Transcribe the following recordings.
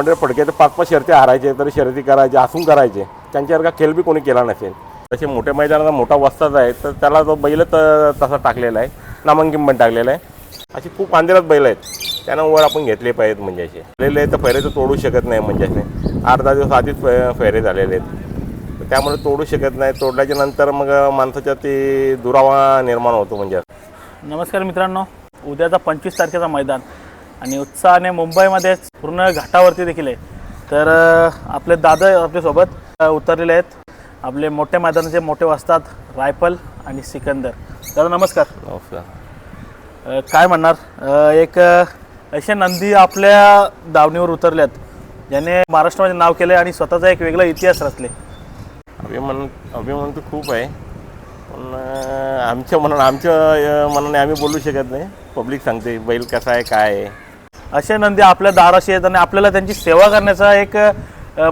पण फडके तर पाच पाच शर्ती हारायचे तरी शर्यती करायचे हसून करायचे. त्यांच्यासारखा खेळ बी कोणी केला नसेल. तसे मोठ्या मैदानाचा मोठा वस्ताच आहे तर त्याला तो बैल तर तसा टाकलेला आहे नामांकित पण टाकलेला आहे. अशी खूप अंधेरात बैल आहेत. त्यांना वर आपण घेतले पाहिजेत म्हणजे असे. आलेले तर फेरे तर तोडू शकत नाही म्हणजे असे. आठ दहा दिवस आधीच फे- फेरे झालेले आहेत. त्यामुळे तोडू शकत नाही. तोडल्याच्या नंतर मग माणसाच्या ते दुरावा निर्माण होतो म्हणजे नमस्कार मित्रांनो. उद्याचा पंचवीस तारखेचा मैदान. आणि उत्साहाने मुंबईमध्येच पूर्ण घाटावरती देखील आहे. तर आपले दादा आपल्यासोबत. उतरलेले आहेत. आपले मोठ्या मैदानाचे मोठे वाजतात रायफल आणि सिकंदर. दादा नमस्कार. काय म्हणणार? एक असे नंदी आपल्या दावणीवर उतरल्यात ज्याने महाराष्ट्रामध्ये नाव केलं आणि स्वतःचा एक वेगळा इतिहास रचले. अभिमान अभिमान तर खूप आहे. पण आमच्या मनाने आमच्या मनाने आम्ही बोलू शकत नाही. पब्लिक सांगते बैल कसा आहे काय आहे. असे नंदी आपल्या दाराशी आहेत आणि आपल्याला त्यांची सेवा करण्याचा एक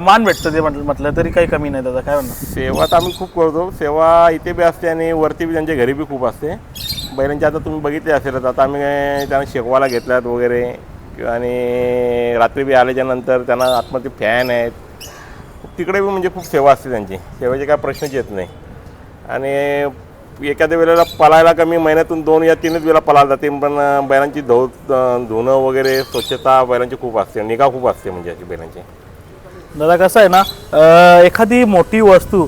मान भेटतं ते म्हटलं म्हटलं तरी काही कमी नाही दादा काय म्हणणार सेवा तर आम्ही खूप करतो. सेवा इथे बी असते आणि वरती बी त्यांच्या घरी बी खूप असते. बैलांची आता तुम्ही बघितले असेलच आता आम्ही त्यांना शेकवायला घेतल्यात वगैरे. आणि रात्री बी आल्याच्यानंतर त्यांना आतमध्ये फॅन आहेत. तिकडे बी म्हणजे खूप सेवा असते त्यांची. सेवेचे काय प्रश्नच येत नाही. आणि एखाद्या वेळेला पलायला कमी महिन्यातून दोन या तीनच वेळेला पलायला जाते पण बैलांची धो धुणं वगैरे स्वच्छता बैलांची खूप असते निगा खूप असते म्हणजे अशी बैलांची. दादा कसं आहे ना एखादी मोठी वस्तू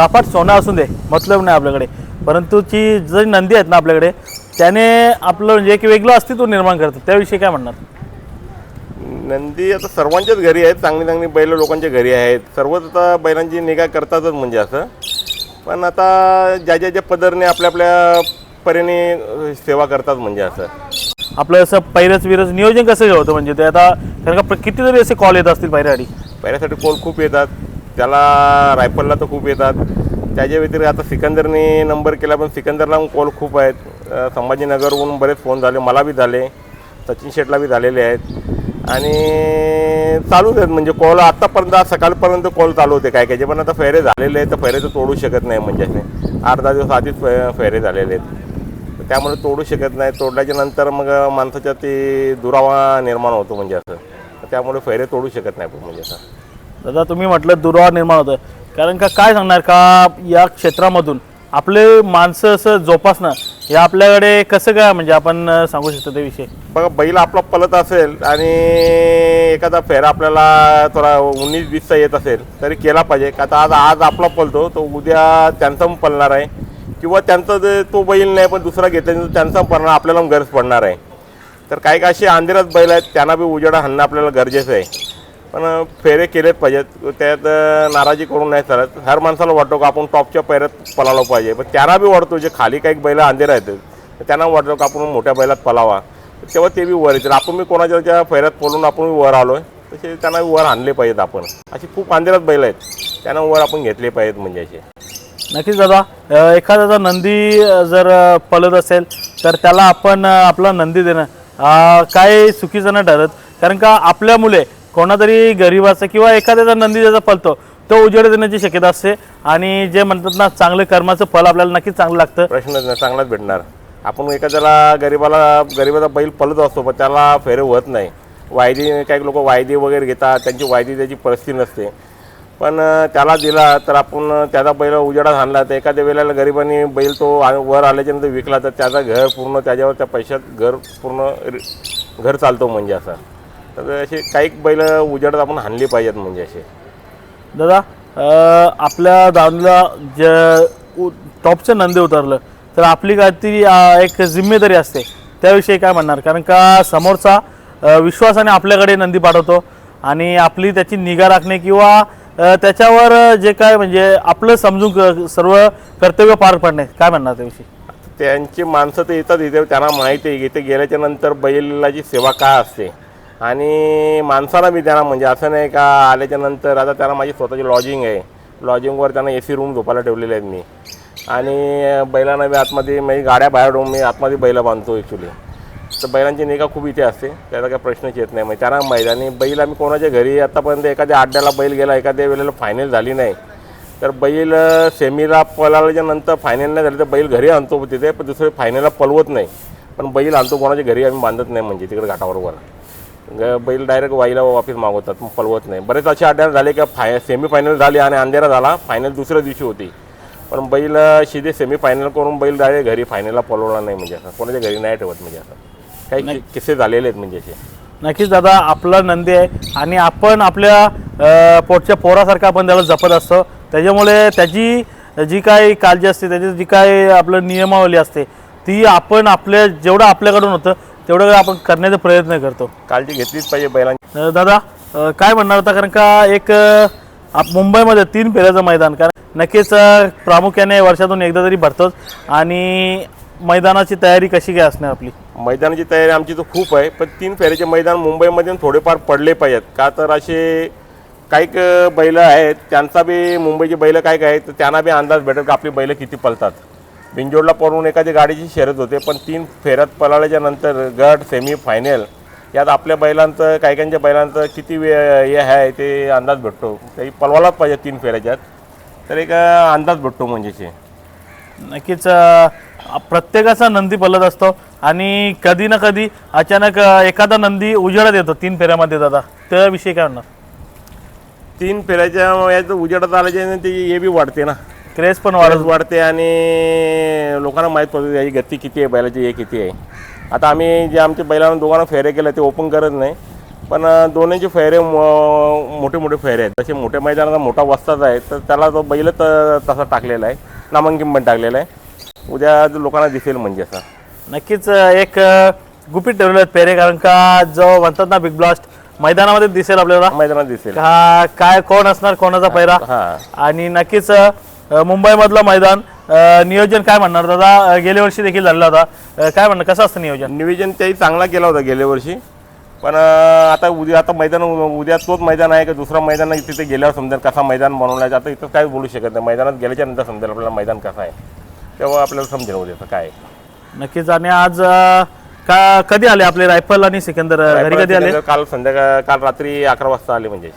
आपण सोनं असून दे मतलब नाही आपल्याकडे. परंतु ची जरी नंदी आहेत ना आपल्याकडे त्याने आपलं म्हणजे एक वेगळं अस्तित्व निर्माण करतात त्याविषयी काय म्हणणार? नंदी आता सर्वांच्याच घरी आहेत चांगली चांगली बैल लोकांच्या घरी आहेत. सर्वच आता बैलांची निगा करतातच म्हणजे असं. पण आता ज्या ज्या ज्या पदरने आपल्या आपल्या परीने सेवा करतात म्हणजे असं. आपलं असं पैरच विरच नियोजन कसं होतं म्हणजे ते आता कारण का कितीतरी असे कॉल येत असतील पैऱ्यासाठी पहिल्यासाठी कोल खूप येतात. त्याला रायफलला तर खूप येतात. त्याच्या व्यतिरिक्त आता सिकंदरने नंबर केला पण सिकंदरला कॉल खूप आहेत. संभाजीनगरहून बरेच फोन झाले. मला बी झाले. सचिन शेटला बी झालेले आहेत. आणि चालूच आहेत. म्हणजे कॉल आत्तापर्यंत आज सकाळपर्यंत कॉल चालू होते काय कायचे पण आता फेरे झालेले आहेत तर फेरे तर तोडू शकत नाही म्हणजे. असे आठ दहा दिवस आधीच फे- फेरे झालेले आहेत. त्यामुळे तोडू शकत नाही. तोडल्याच्या नंतर मग माणसाच्या ते दुरावा निर्माण होतो म्हणजे असं. त्यामुळे फेरे तोडू शकत नाही म्हणजे असं. दादा तुम्ही म्हटलं दुरावा निर्माण होतं कारण का काय सांगणार का या क्षेत्रामधून आपले माणसं असं जोपासणं हे आपल्याकडे कसं काय म्हणजे आपण सांगू शकतो त्याविषयी बघा बैल आपला पलत असेल आणि एखादा फेरा आपल्याला थोडा उन्नीस वीसचा येत असेल तरी केला पाहिजे. का आता आज आज आपला पलतो तो उद्या त्यांचा पण पलणार आहे. किंवा त्यांचा जे तो बैल नाही पण दुसरा घेतल्यानंतर त्यांचा पण पडणार आपल्याला पण गरज पडणार आहे. तर काही काही असे अंधेरात बैल आहेत त्यांना बी उजेडा हाणणं आपल्याला गरजेचं आहे. पण फेरे केलेच पाहिजेत. त्यात नाराजी करून नाही चालत. हर माणसाला वाटतो का आपण टॉपच्या पैऱ्यात पलावलं पाहिजे. पण त्यांना बी वाटतो जे खाली काही बैल अंधेर आहेत त्यांना वाटतो का आपण मोठ्या बैलात पलावा तेव्हा ते बी वर येतील. आपण मी कोणाच्या त्या पैऱ्यात पळून आपण वर आलो आहे तसे त्यांना वर आणले पाहिजेत आपण. अशी खूप अंधेरात बैल आहेत. त्यांना वर आपण घेतले पाहिजेत म्हणजे असे. नक्कीच दादा एखाद्याचा नंदी जर पळत असेल तर त्याला आपण आपला नंदी देणं काय चुकीचं नाही ठरत. कारण का आपल्या मुले कोणातरी गरीबाचं किंवा एखाद्याचा नंदी ज्याचा पळतो तो उजेड देण्याची शक्यता असते. आणि जे म्हणतात ना चांगलं कर्माचं फल आपल्याला नक्कीच चांगलं लागतं. प्रश्नच नाही चांगलाच भेटणार. आपण एखाद्याला गरीबाला गरीबाचा बैल पलत असतो पण त्याला फेरे होत नाही. वायदी काही लोक वायदी वगैरे घेतात त्यांची वायदी त्याची परिस्थिती नसते. पण त्याला दिला तर आपण त्याचा बैल उजेडात आणला तर एखाद्या वेळेला गरिबांनी बैल तो आ- वर आल्याच्यानंतर विकला तर त्याचा घर पूर्ण त्याच्यावर त्या पैशात घर पूर्ण रि- घर चालतो म्हणजे असं. तर असे काही बैल उजेडात आपण हाणली पाहिजेत म्हणजे असे. दादा अ, आपल्या दावणीला जे टॉपचं नंदी उतरलं तर आपली काहीतरी अ, एक जिम्मेदारी असते. त्याविषयी काय म्हणणार? कारण का समोरचा अ, विश्वासाने आपल्याकडे नंदी पाठवतो आणि आपली त्याची निगा राखणे किंवा अ, त्याच्यावर जे काय म्हणजे आपलं समजून क- सर्व कर्तव्य पार पडणे. काय म्हणणार त्याविषयी? त्यांची माणसं तर येतात इथे त्यांना माहिती आहे इथे गेल्याच्यानंतर बैलाची सेवा काय असते? आणि माणसाला मी त्यांना म्हणजे असं नाही का आल्याच्यानंतर आता त्यांना माझी स्वतःची लॉजिंग आहे. लॉजिंगवर त्यांना ए सी रूम झोपायला ठेवलेले आहेत मी. आणि बैलांना मी आतमध्ये म्हणजे गाड्या बाहेर ठेवून मी आतमध्ये बैला बांधतो ॲक्च्युली तर बैलांची निगा खूप इथे असते त्याचा काही प्रश्नच येत नाही. म्हणजे त्यांना माहीत आणि बैल आम्ही कोणाच्या घरी आतापर्यंत एखाद्या अड्ड्याला बैल गेला एखाद्या वेळेला फायनल झाली नाही. तर बैल सेमीला पळाल्याच्या नंतर फायनल नाही झाली तर बैल घरी आणतो तिथे पण दुसरे फायनलला पलवत नाही. पण बैल आणतो कोणाच्या घरी आम्ही बांधत नाही म्हणजे तिकडे घाटाबरोबर. बैल डायरेक्ट वाईला वापस मागवतात मग पलवत नाही. बरेच असे अड्ड्यात झाले की फाय सेमीफायनल झाली आणि अंधेरा झाला फायनल दुसऱ्या दिवशी होती. पण बैल शिदे सेमीफायनल करून बैल डायरेक्ट घरी फायनलला पलवला नाही म्हणजे असं. कोणाच्या घरी नाही ठेवत म्हणजे असं. काही किस्से झालेले आहेत म्हणजे असे. नक्कीच दादा आपला नंदी आहे आणि आपण आपल्या पोटच्या पोरासारखं आपण त्याला जपत असतो. त्याच्यामुळे त्याची जी काही काळजी असते त्याची जी काही आपलं नियमावली असते ती आपण आपल्या जेवढं आपल्याकडून होतं तेवढं आपण करण्याचा प्रयत्न करतो. काळजी घेतलीच पाहिजे बैलांची. दादा काय म्हणणार होता? कारण का एक मुंबईमध्ये तीन फेऱ्याचं मैदान कारण नक्कीच प्रामुख्याने वर्षातून एकदा तरी भरतोच. आणि मैदानाची तयारी कशी काय असणार आपली? मैदानाची तयारी आमची तर खूप आहे पण तीन फेऱ्याचे मैदान मुंबईमध्ये थोडेफार पडले पाहिजेत. का तर असे काही बैल आहेत त्यांचा बी मुंबईची बैल काय काय आहेत तर त्यांना बी अंदाज भेटेल का आपली बैल किती पळतात. बिंजोडला पळून एखादी गाडीची शर्यत होते पण तीन फेऱ्यात पळाल्याच्या नंतर गट सेमी फायनल यात आपल्या बैलांचं काही काहींच्या बैलांचं किती वे हे आहे ते अंदाज भेटतो. काही पळवायलाच पाहिजे तीन फेऱ्याच्यात. तर एक अंदाज भेटतो म्हणजेचे नक्कीच प्रत्येकाचा नंदी पलत असतो आणि कधी ना कधी अचानक एखादा नंदी उजेडात येतो तीन फेऱ्यामध्ये दादा. त्याविषयी काय म्हणणार? तीन फेऱ्याच्या याचं उजेडात आल्याच्या ते हे बी वाढते ना. क्रेज पण वाढत वाढत आणि लोकांना माहीत पडतं याची गती किती आहे बैलाची हे किती आहे. आता आम्ही जे आमच्या बैलांना दोघांना फेरे केले ते ओपन करत नाही. पण दोन्हीचे फेरे मोठे मोठे फेरे आहेत. तसे मोठ्या मैदानाचा मोठा वस्ताच आहे तर त्याला तो बैल त- तसा टाकलेला आहे. नामांकित पण टाकलेला आहे. उद्या लोकांना दिसेल म्हणजे असं. नक्कीच एक गुपित ठेवलेले आहेत पेरे कारण का जो म्हणतात ना बिग ब्लास्ट मैदानामध्ये दिसेल आपल्याला. मैदानात दिसेल. का काय कोण असणार कोणाचा पैरा हां. आणि नक्कीच मुंबईमधलं मैदान नियोजन काय म्हणणार? दादा गेल्या वर्षी देखील झालेलं होता. काय म्हणणार कसं असतं नियोजन? नियोजन त्याही चांगला केला होता गेल्या वर्षी. पण आता उद्या आता मैदान उद्या तोच मैदान आहे का दुसरा मैदान आहे तिथे गेल्यावर समजेल कसा मैदान बनवलाय आता इथं काय बोलू शकत नाही. मैदानात गेल्याच्यानंतर समजेल आपल्याला मैदान कसं आहे. तेव्हा आपल्याला समजेल उद्याचं काय. नक्कीच. आणि आज का कधी आले आपले? रायफल आणि सिकंदर घरी कधी आले? काल संध्याकाळ काल रात्री अकरा वाजता आले म्हणजे.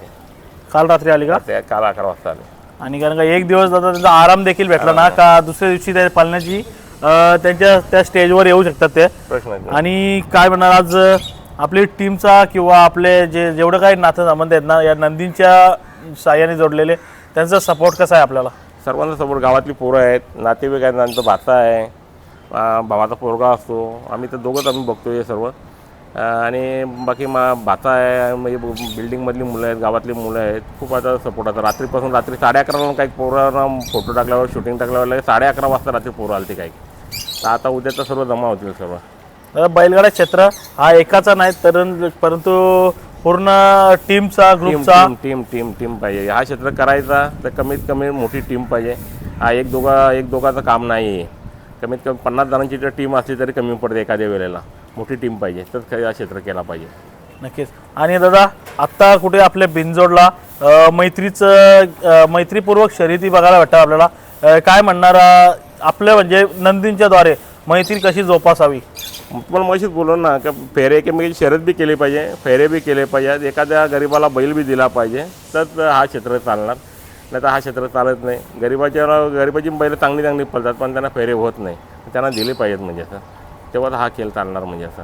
काल रात्री आले का? काल अकरा वाजता आले. आणि कारण का एक दिवस दादा त्यांचा आराम देखील भेटला ना का दुसऱ्या दिवशी त्या पालण्याची त्यांच्या त्या स्टेजवर येऊ शकतात ते. आणि काय म्हणणार आज आपली टीमचा किंवा आपले जे जेवढं काही नातं संबंध आहेत ना या नंदींच्या साह्याने जोडलेले त्यांचा सपोर्ट कसा आहे आपल्याला? सर्वांचा समोर गावातली पोरं आहेत नातेवाईक आहेत आमचा भाचा आहे भावाचा पोरगा असतो आम्ही तर दोघंच आम्ही बघतो हे सर्व. आणि बाकी मा भाचा आहे म्हणजे बिल्डिंगमधली मुलं आहेत गावातली मुलं आहेत खूप आता सपोर्ट आता. रात्रीपासून रात्री साडे अकराला काही पोरांना फोटो टाकल्यावर शूटिंग टाकल्यावर साडे अकरा वाजता रात्री पोरं आलते काही. तर आता उद्या तर सर्व जमा होतील सर्व. बैलगाडा क्षेत्र हा एकाचा नाही तर परंतु पूर्ण टीमचा टीम ग्रुपचा टीम टीम टीम टीम पाहिजे. हा क्षेत्र करायचा तर कमीत कमी मोठी टीम पाहिजे. हा एक दोघा एक दोघाचं काम नाही आहे कमीत कमी पन्नास जणांची जर टीम असली तरी कमी पडते एखाद्या वेळेला. मोठी टीम पाहिजे. तर हा क्षेत्र केला पाहिजे. नक्कीच. आणि दादा आत्ता कुठे आपल्या बिनजोडला अ, मैत्रीचं अ, मैत्रीपूर्वक शर्यती बघायला भेटतात आपल्याला. अ, काय म्हणणार अ, आपल्या म्हणजे नंदींच्या द्वारे मैत्री कशी जोपासावी? पण मशीच बोललो ना का फेरे एकमेकाची शर्यत बी केली पाहिजे फेरे बी केले पाहिजे एखाद्या गरीबाला बैल बी दिला पाहिजे तर हा क्षेत्र चालणार. नाही तर हा क्षेत्र चालत नाही. गरीबाच्या गरीबाची बैल चांगली चांगली पळतात पण त्यांना फेरे होत नाही. त्यांना दिले पाहिजेत म्हणजे असं तेव्हा हा खेळ चालणार म्हणजे असं.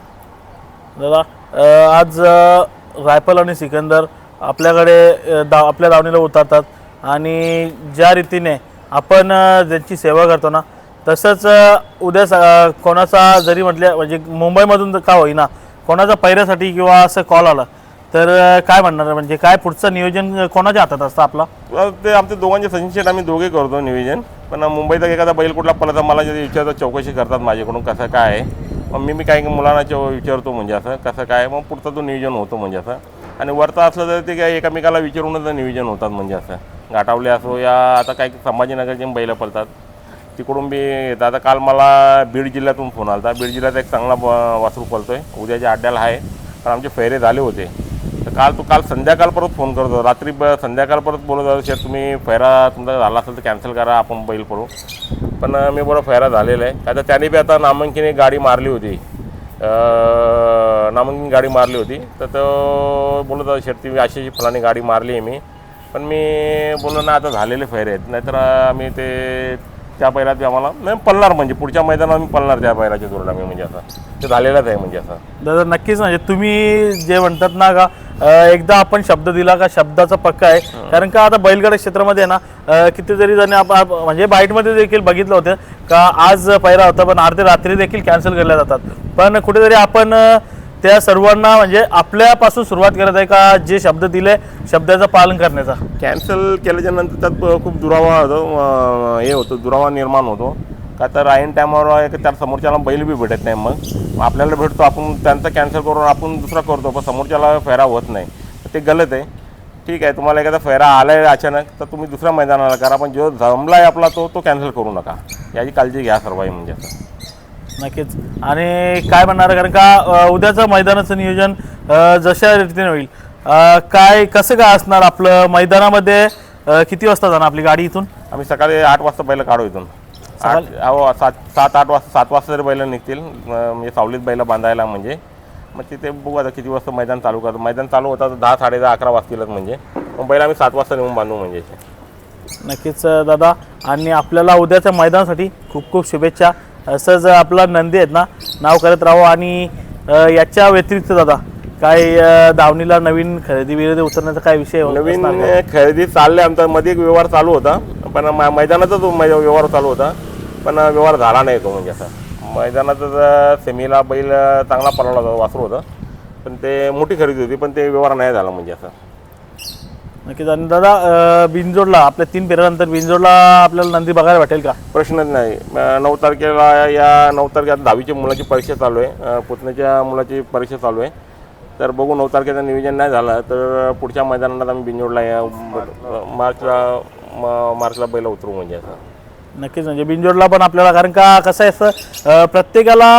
दादा अ, आज अ, रायफल आणि सिकंदर आपल्याकडे अ, दा आपल्या दावणीला उतरतात आणि ज्या रीतीने आपण अ, ज्यांची सेवा करतो ना तसंच अ, उद्या स- कोणाचा जरी म्हटलं म्हणजे मुंबईमधून का होईना कोणाचा पैऱ्यासाठी किंवा असं कॉल आला तर अ, काय म्हणणार म्हणजे काय पुढचं नियोजन कोणाच्या हातात असतं आपला? ते आमच्या दोघांचे सचिन शेठ आम्ही दोघे करतो नियोजन. पण मुंबईचा एखादा बैल कुठला पडला तर मला जे विचारतात चौकशी करतात माझ्याकडून कसं काय आहे. मग मी मी काही मुलांना चौ विचारतो म्हणजे असं कसं काय मग पुढचं तो नियोजन होतो म्हणजे असं. आणि वरचं असलं तर ते काय एकामेकाला विचारूनच नियोजन होतात म्हणजे असं. घाटावले असो या आता काही संभाजीनगरचे बैल पळतात. तिकडून बी येतात. आता काल मला बीड जिल्ह्यातून फोन आला होता बीड जिल्ह्यात एक चांगला वासरू वासरू आहे उद्याच्या अड्ड्याला आहे. पण आमचे फेरे झाले होते. काल तू काल संध्याकाळ परत फोन करतो रात्री ब संध्याकाळ परत बोलत होतो शेत तुम्ही फेरा तुमचा झाला असेल तर कॅन्सल करा आपण बैल पडू पण मी बरं फेरा झालेला आहे. आता त्याने बी आता नामांकिनी गाडी मारली होती. नामांकिन गाडी मारली होती. तर तो बोलत होता शेट तुम्ही अशी अशी फलानी गाडी मारली आहे मी. पण मी बोललो ना आता झालेले फेरे आहेत. नाहीतर आम्ही ते त्या बैलात आम्हाला नाही पळणार म्हणजे पुढच्या मैदानात आम्ही पळणार त्या बैलाच्या जोडला मी म्हणजे असं. ते झालेलंच आहे म्हणजे असं. दादा नक्कीच म्हणजे तुम्ही जे म्हणतात ना का अं, एकदा आपण शब्द दिला का शब्दाचा पक्का आहे. कारण का आता बैलगाडा क्षेत्रामध्ये ना अं, कितीतरी जण आप- आप- म्हणजे बाईटमध्ये देखील बघितलं होतं का आज पहिला होता पण अर्धे रात्री देखील कॅन्सल केल्या जातात. पण कुठेतरी आपण अं, त्या सर्वांना म्हणजे आपल्यापासून सुरुवात करत आहे का जे शब्द दिले शब्दाचं पालन करण्याचा? कॅन्सल केल्याच्यानंतर त्यात खूप दुरावा होतो हे होतो दुरावा निर्माण होतो. का तर ऐन टायमावर त्या समोरच्याला बैल बी भेटत नाही मग. आपल्याला भेटतो आपण त्यांचं कॅन्सल करून आपण दुसरा करतो पण समोरच्याला फेरा होत नाही. ते गलत आहे. ठीक आहे तुम्हाला एखादा फेरा आला आहे अचानक तर तुम्ही दुसऱ्या मैदानाला करा पण जो जमला आहे आपला तो तो कॅन्सल करू नका. याची काळजी घ्या सर्व म्हणजे. असं नक्कीच. आणि काय म्हणणार कारण का उद्याचं मैदानाचं नियोजन जशा रीतीने होईल. काय कसं काय असणार आपलं? मैदानामध्ये किती वाजता जाणार आपली गाडी इथून? आम्ही सकाळी आठ वाजता बैल काढू इथून. आठ अहो सात सात आठ वाजता सात वाजता तरी बैल निघतील म्हणजे सावलीत बैल बांधायला म्हणजे मग तिथे बघू आता किती वाजता मैदान चालू करतो. मैदान चालू होता तर दहा साडे दहा अकरा वाजतीलच म्हणजे. मग बैल आम्ही सात वाजता नेऊन बांधू म्हणजे. नक्कीच दादा. आणि आपल्याला उद्याच्या मैदानासाठी खूप खूप शुभेच्छा. असंच आपला नंदी आहेत ना नाव करत राहू आणि याच्या व्यतिरिक्त दादा काय दावणीला नवीन खरेदी विरेदी उतरण्याचा काय विषय नवीन? खरेदी चालले आमचा. मध्ये एक व्यवहार चालू होता पण मै- मैदानाचा तो व्यवहार चालू होता पण व्यवहार झाला नाही तो म्हणजे असा. मैदानाचा सेमीला बैल चांगला पळाला होता वासरू होता पण ते मोठी खरेदी होती पण ते व्यवहार नाही झाला म्हणजे असं. नक्कीच. आणि दादा अ, बिनजोडला आपल्या तीन फेऱ्यानंतर बिनजोडला आपल्याला नंदी बघायला भेटेल का? प्रश्नच नाही. नऊ तारखेला या नऊ तारखेला दहावीच्या मुलाची परीक्षा चालू आहे. पुतण्याच्या मुलाची परीक्षा चालू आहे. तर बघू नऊ तारखेचं नियोजन नाही झालं तर पुढच्या मैदानात आम्ही बिंजोडला या मार्चला मार्चला बैल उतरू म्हणजे असं. नक्कीच म्हणजे बिनजोडला पण आपल्याला कारण का कसं आहे असं प्रत्येकाला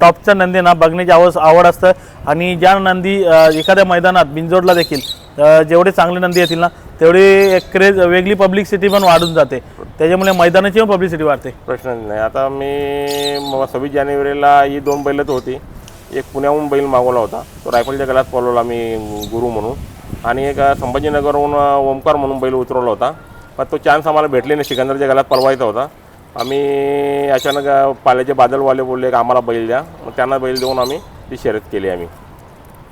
टॉपच्या नंदी ना बघण्याची आवड आवड असतं. आणि ज्या नंदी एखाद्या मैदानात बिनजोडला देखील तर जेवढे चांगले नंदी येतील ना तेवढी एक क्रेज वेगळी पब्लिसिटी पण वाढून जाते. त्याच्यामुळे मैदानाची पण पब्लिसिटी वाढते. प्रश्नच नाही. आता मी सव्वीस जानेवारीला ही दोन बैल तर होती. एक पुण्याहून बैल मागवला होता. तो रायफलच्या गळ्यात पळवला मी गुरु म्हणून. आणि एक संभाजीनगरहून ओमकार म्हणून बैल उतरवला होता. पण तो चान्स आम्हाला भेटले नाही. सिकंदरच्या गळ्यात पळवायचा होता. आम्ही अचानक पाल्याचे बादलवाले बोलले की आम्हाला बैल द्या. मग त्यांना बैल देऊन आम्ही ती शर्यत केली आम्ही.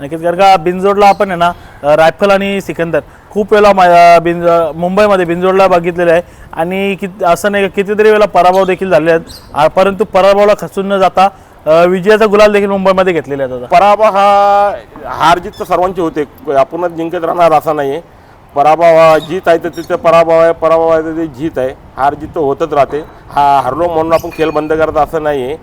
नक्कीच कारण का बिनजोडला आपण आहे ना रायफल आणि सिकंदर. खूप वेळा मा- बिन मुंबईमध्ये बिनजोडला बघितलेलं आहे. आणि कित असं नाही का कितीतरी वेळा पराभव देखील झाले आहेत. परंतु पराभवाला खचून न जाता विजयाचा गुलाल देखील मुंबईमध्ये घेतलेला आहे दादा. पराभव हा हार तर सर्वांची होते. आपणच जिंकत राहणार असा नाही आहे पराभव जीत आहे तर तिथं पराभव आहे पराभव आहे तर ते जीत आहे. हार जीत तर होतच राहते. हा हरलो म्हणून आपण खेळ बंद करत असं नाही आहे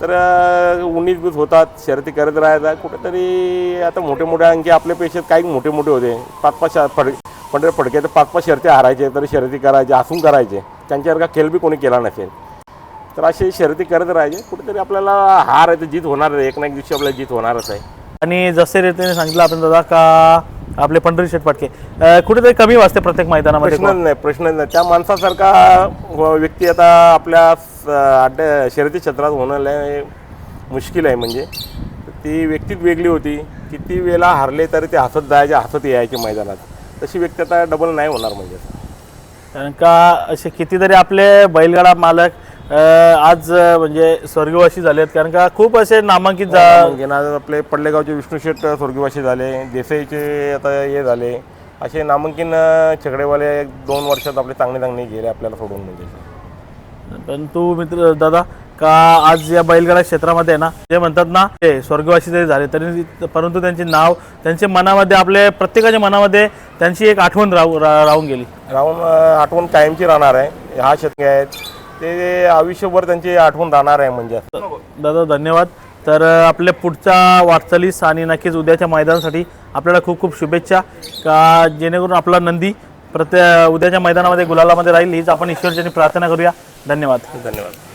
तर उन्नीस बीस होतात शर्यती करत राहायचा. कुठेतरी आता मोठे मोठे आणखी आपल्या पेशात काही मोठे मोठे होते. पाच पाच शा- फड पंढरे फडके तर पाच पाच शर्ती हारायचे तर शर्यती करायचे हसून करायचे. त्यांच्यासारखा खेळ बी कोणी केला नसेल. तर असे शर्यती करत राहायचे. कुठेतरी आपल्याला हार आहे तर जीत होणार एक ना एक दिवशी आपल्याला जीत होणारच आहे. आणि जसे रीतीने सांगितलं आपण दादा का आपले पंढरी शेठ पाटके. अं, कुठेतरी कमी वाजते प्रत्येक मैदानामध्ये. प्रश्नच नाही प्रश्नच नाही. त्या माणसासारखा व- व्यक्ती आता आपल्या स- अड्ड्या शर्यती क्षेत्रात होणं लय मुश्किल आहे म्हणजे. ती व्यक्तीच वेगळी होती. किती वेळा हारले तरी ते हसत जायचे हसत यायचे मैदानात. तशी व्यक्ती आता डबल नाही होणार म्हणजे. कारण का असे कितीतरी आपले बैलगाडा मालक आज म्हणजे स्वर्गवासी झाले आहेत. कारण का खूप असे नामांकित मग आज आपले पडलेगावचे विष्णू शेठ स्वर्गवासी झाले देसाईचे आता हे झाले. असे नामांकिन अं, छकडेवाले एक दोन वर्षात आपले चांगले चांगले गेले आपल्याला सोडून म्हणजे. परंतु मित्र दादा का आज या बैलगाडा क्षेत्रामध्ये आहे ना जे म्हणतात ना ते स्वर्गवासी जरी झाले तरी परंतु त्यांचे नाव त्यांच्या मनामध्ये आपले प्रत्येकाच्या मनामध्ये त्यांची एक आठवण राहू राहून गेली. राहून आठवण कायमची राहणार आहे. हा शेतकरी आहेत ते आयुष्यभर त्यांची आठवण राहणार आहे म्हणजे. दादा धन्यवाद. तर आपल्या पुढच्या वाटचालीस आणि नक्कीच उद्याच्या मैदानासाठी आपल्याला खूप खूप शुभेच्छा. का जेणेकरून आपला नंदी प्रत्ये उद्याच्या मैदानामध्ये गुलालामध्ये राहील हीच आपण ईश्वरच्यानी प्रार्थना करूया. धन्यवाद. धन्यवाद.